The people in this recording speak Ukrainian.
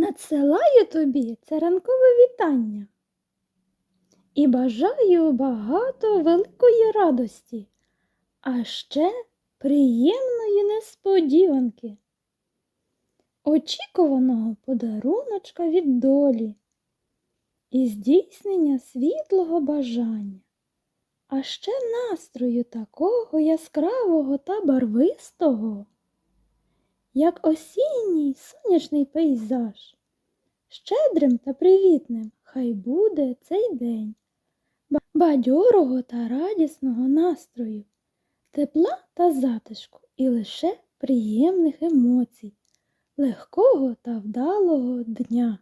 Надсилаю тобі це ранкове вітання. І бажаю багато великої радості, а ще приємної несподіванки, очікуваного подаруночка від долі і здійснення світлого бажання, а ще настрою такого яскравого та барвистого, як осінній сонячний пейзаж. Щедрим та привітним хай буде цей день, бадьорого та радісного настрою, тепла та затишку і лише приємних емоцій, легкого та вдалого дня.